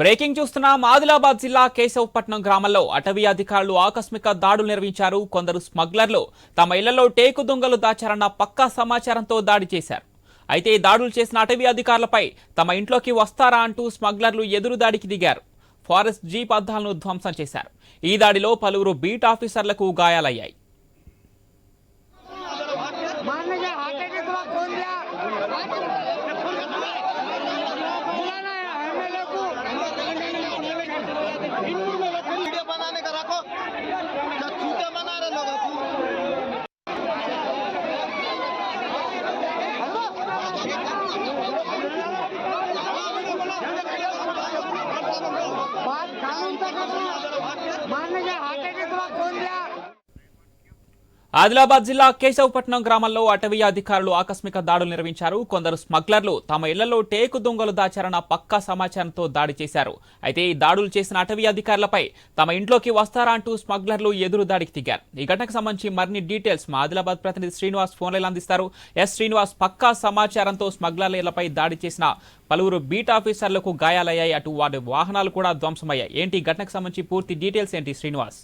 Breaking చూస్తున్నాం. ఆదిలాబాద్ జిల్లా కేశవపట్నం గ్రామంలో అటవీ అధికారులు ఆకస్మిక దాడులు నిర్వహించారు. కొందరు స్మగ్లర్లు తమ ఇళ్ళలో టేకు దొంగలు దాచారన్న పక్కా సమాచారంతో దాడి చేశారు. అయితే ఈ దాడులు చేసిన అటవీ అధికారులపై తమ ఇంట్లోకి వస్తారా అంటూ స్మగ్లర్లు ఎదురు దాడికి దిగారు. ఫారెస్ట్ జీప్ అద్దాలను ధ్వంసం చేశారు. ఈ దాడిలో పలువురు బీట్ ఆఫీసర్లకు గాయాలయ్యాయి. इनपुर वीडियो बनाने का रखो। क्या छूटे बना रहे लोग मारने के हाटे के थोड़ा खोल दिया। ఆదిలాబాద్ జిల్లా కేశవపట్నం గ్రామంలో అటవీ అధికారులు ఆకస్మిక దాడులు నిర్వహించారు. కొందరు స్మగ్లర్లు తమ ఇళ్ళలో టేకు దొంగలు దాచారన్న పక్కా సమాచారంతో దాడి చేశారు. అయితే ఈ దాడులు చేసిన అటవీ అధికారులపై తమ ఇంట్లోకి వస్తారా అంటూ స్మగ్లర్లు ఎదురు దాడికి దిగారు. ఈ ఘటనకు సంబంధించి మరిన్ని డీటెయిల్స్ మా ఆదిలాబాద్ ప్రతినిధి శ్రీనివాస్ ఫోన్లైన్ అందిస్తారు. ఎస్ శ్రీనివాస్ పక్కా సమాచారంతో స్మగ్లర్లపై దాడి చేసిన పలువురు బీట్ ఆఫీసర్లకు గాయాలయ్యాయి. అటు వారి వాహనాలు కూడా ధ్వంసమయ్యాయి. ఏంటి ఈ ఘటనకు సంబంధించి పూర్తి డీటెయిల్స్ ఏంటి శ్రీనివాస్?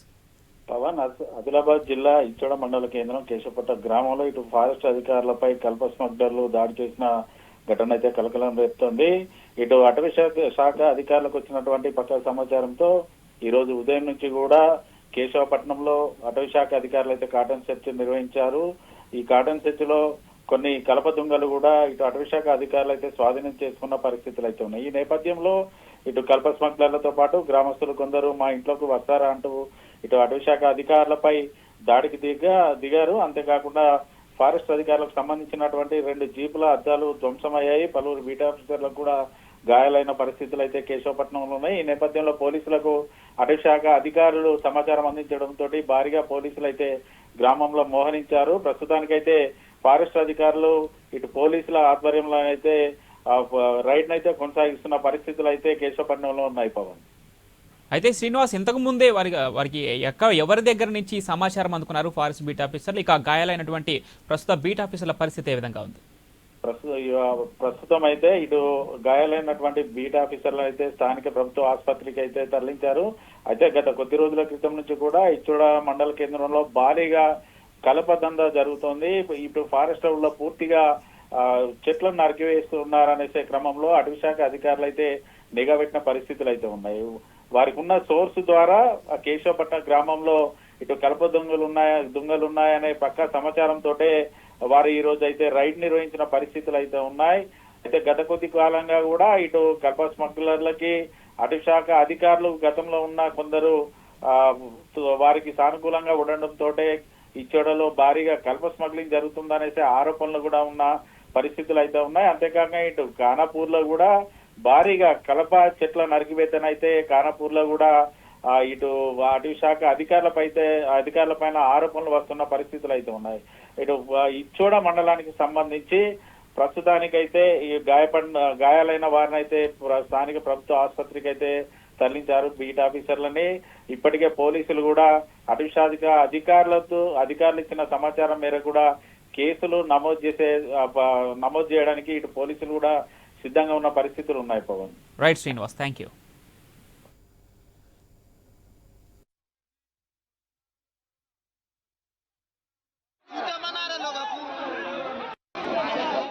పవన్ ఆదిలాబాద్ జిల్లా ఇచ్చోడ మండల కేంద్రం కేశవపట్ట గ్రామంలో ఇటు ఫారెస్ట్ అధికారులపై కల్ప స్మగ్లర్లు దాడి చేసిన ఘటన అయితే కలకలం రేపుతోంది. ఇటు అటవీ శాఖ శాఖ అధికారులకు వచ్చినటువంటి పక్క సమాచారంతో ఈ రోజు ఉదయం నుంచి కూడా కేశవపట్నంలో అటవీ శాఖ అధికారులు అయితే కాటన్ సెర్చ్ నిర్వహించారు. ఈ కాటన్ సెర్చ్లో కొన్ని కలప దుంగలు కూడా ఇటు అటవీ శాఖ అధికారులు అయితే స్వాధీనం చేసుకున్న పరిస్థితులు అయితే ఉన్నాయి. ఈ నేపథ్యంలో ఇటు కల్ప స్మగ్లర్లతో పాటు గ్రామస్తులు కొందరు మా ఇంట్లోకి వస్తారా అంటూ ఇటు అటవీశాఖ అధికారులపై దాడికి దిగ దిగారు. అంతేకాకుండా ఫారెస్ట్ అధికారులకు సంబంధించినటువంటి రెండు జీపుల అద్దాలు ధ్వంసమయ్యాయి. పలువురు బీట్ ఆఫీసర్లకు కూడా గాయాలైన పరిస్థితులు అయితే కేశవపట్నంలో ఉన్నాయి. ఈ నేపథ్యంలో పోలీసులకు అటవీశాఖ అధికారులు సమాచారం అందించడంతో భారీగా పోలీసులు అయితే గ్రామంలో మోహరించారు. ప్రస్తుతానికైతే ఫారెస్ట్ అధికారులు ఇటు పోలీసుల ఆధ్వర్యంలో అయితే రైడ్ అయితే కొనసాగిస్తున్న పరిస్థితులు అయితే కేశవపట్నంలో ఉన్నాయి పవన్. అయితే శ్రీనివాస్ ఇంతకు ముందే వారి వారికి ఎక్క ఎవరి దగ్గర నుంచి సమాచారం అందుకున్నారు ఫారెస్ట్ బీట్ ఆఫీసర్లు? ఇక గాయాలైనటువంటి ప్రస్తుత బీట్ ఆఫీసర్ల పరిస్థితి ఏ విధంగా ఉంది? ప్రస్తుతం ప్రస్తుతం అయితే ఇటు గాయాలైనటువంటి బీట్ ఆఫీసర్లు అయితే స్థానిక ప్రభుత్వ ఆసుపత్రికి అయితే తరలించారు. అయితే గత కొద్ది రోజుల క్రితం నుంచి కూడా ఇచ్చోడ మండల కేంద్రంలో భారీగా కలప దంద జరుగుతోంది. ఇప్పుడు ఫారెస్ట్లో పూర్తిగా చెట్లను నరికివేస్తున్నారనేసే క్రమంలో అటవీ శాఖ అధికారులు అయితే నిఘా పెట్టిన పరిస్థితులు అయితే ఉన్నాయి. వారికి ఉన్న సోర్స్ ద్వారా ఆ కేశవపట్నం గ్రామంలో ఇటు కలప దొంగలు ఉన్నాయా దొంగలు ఉన్నాయనే పక్క సమాచారంతో వారు ఈ రోజు అయితే రైడ్ నిర్వహించిన పరిస్థితులు అయితే ఉన్నాయి. అయితే గత కొద్ది కాలంగా కూడా ఇటు కలప స్మగ్లర్లకి అటవీ శాఖ అధికారులు గతంలో ఉన్న కొందరు వారికి సానుకూలంగా ఉండడంతో ఇచ్చోడలో భారీగా కల్ప స్మగ్లింగ్ జరుగుతుందనేసి ఆరోపణలు కూడా ఉన్న పరిస్థితులు అయితే ఉన్నాయి. అంతేకాక ఇటు ఖానాపూర్లో కూడా భారీగా కలప చెట్ల నరికివేతనైతే ఖానాపూర్లో కూడా ఇటు అటవీ శాఖ అధికారులపై అయితే అధికారుల పైన ఆరోపణలు వస్తున్న పరిస్థితులు అయితే ఉన్నాయి. ఇటు ఇచ్చోడ మండలానికి సంబంధించి ప్రస్తుతానికైతే ఈ గాయపడిన గాయాలైన వారిని అయితే ప్ర- స్థానిక ప్రభుత్వ ఆసుపత్రికి అయితే తరలించారు బీట్ ఆఫీసర్లని. ఇప్పటికే పోలీసులు కూడా అటవీ అధికారులతో అధికారులు ఇచ్చిన సమాచారం మేరకు కూడా కేసులు నమోదు చేసే నమోదు చేయడానికి ఇటు పోలీసులు కూడా సిద్ధంగా ఉన్న పరిస్థితులు ఉన్నాయి Pawan. Right Srinivas thank you